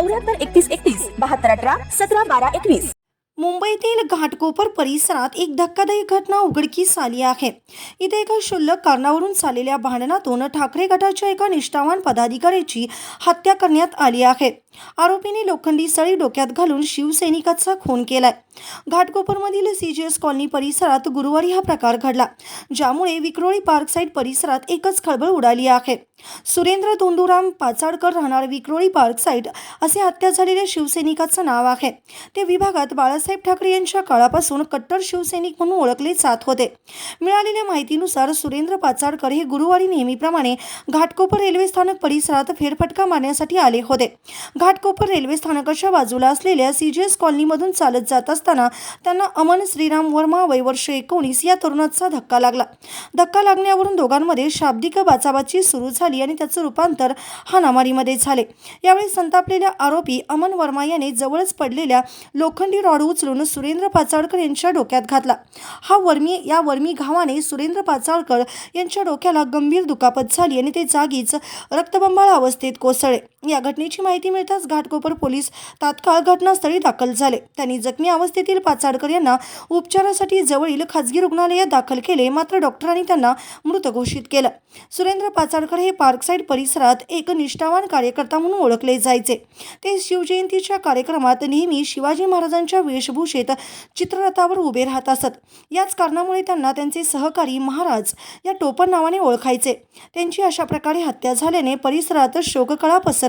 चौऱ्याहत्तर एकतीस एकतीस बहात्तर अठरा सतरा बारा एकवीस. मुंबईतील घाटकोपर परिसरात एक धक्कादायक घटना उघडकीस आली आहे. इथे एका क्षुल्लक कारणावरून झालेल्या भांडणातून ठाकरे गटाच्या एका निष्ठावान पदाधिकाऱ्याची हत्या करण्यात आली आहे. आरोपीने लोखंडी सळी डोक्यात घालून शिवसैनिकाचा खून केलाय. घाटकोपरमधील सी जीएस कॉलनी परिसरात गुरुवारी हा प्रकार घडला ज्यामुळे विक्रोळी पार्क साईड परिसरात एकच खळबळ उडाली आहे. सुरेंद्र धोंडूराम पाचाडकर राहणार विक्रोळी पार्क साईड असे हत्या झालेल्या शिवसैनिकाचं नाव आहे. ते विभागात बाळासाहेब ठाकरे यांच्या काळापासून कट्टर शिवसैनिक म्हणून ओळखले जात होते. मिळालेल्या माहितीनुसार सुरेंद्र पाचाडकर हे गुरुवारी नेहमीप्रमाणे घाटकोपर रेल्वे स्थानक परिसरात फेरफटका मारण्यासाठी आले होते. घाटकोपर रेल्वे स्थानकाच्या बाजूला असलेल्या सी जी एस कॉलनीमधून चालत जात असताना त्यांना अमन श्रीराम वर्मा वय वर्ष एकोणीस या तरुणाचा धक्का लागला. धक्का लागण्यावरून दोघांमध्ये शाब्दिक बाचाबाची सुरू झाली आणि त्याचं रूपांतर हानामारीमध्ये झाले. यावेळी संतापलेल्या आरोपी अमन वर्मा याने जवळच पडलेल्या लोखंडी रॉड उचलून सुरेंद्र पाचाळकर यांच्या डोक्यात घातला. हा वर्मी या वर्मी घावाने सुरेंद्र पाचाळकर यांच्या डोक्याला गंभीर दुखापत झाली आणि ते जागीच रक्तबंबाळ अवस्थेत कोसळले. या घटनेची माहिती मिळताच घाटकोपर पोलीस तात्काळ घटनास्थळी दाखल झाले. त्यांनी जखमी अवस्थेतील पाचाडकर यांना उपचारासाठी जवळील खाजगी रुग्णालयात दाखल केले मात्र डॉक्टरांनी त्यांना मृत घोषित केलं. सुरेंद्र पाचाडकर हे पार्कसाईड परिसरात एक निष्ठावान कार्यकर्ता म्हणून ओळखले जायचे. ते शिवजयंतीच्या कार्यक्रमात नेहमी शिवाजी महाराजांच्या वेशभूषेत चित्ररथावर उभे राहत असत. याच कारणामुळे त्यांना त्यांचे सहकारी महाराज या टोपण नावाने ओळखायचे. त्यांची अशा प्रकारे हत्या झाल्याने परिसरात शोककळा पसर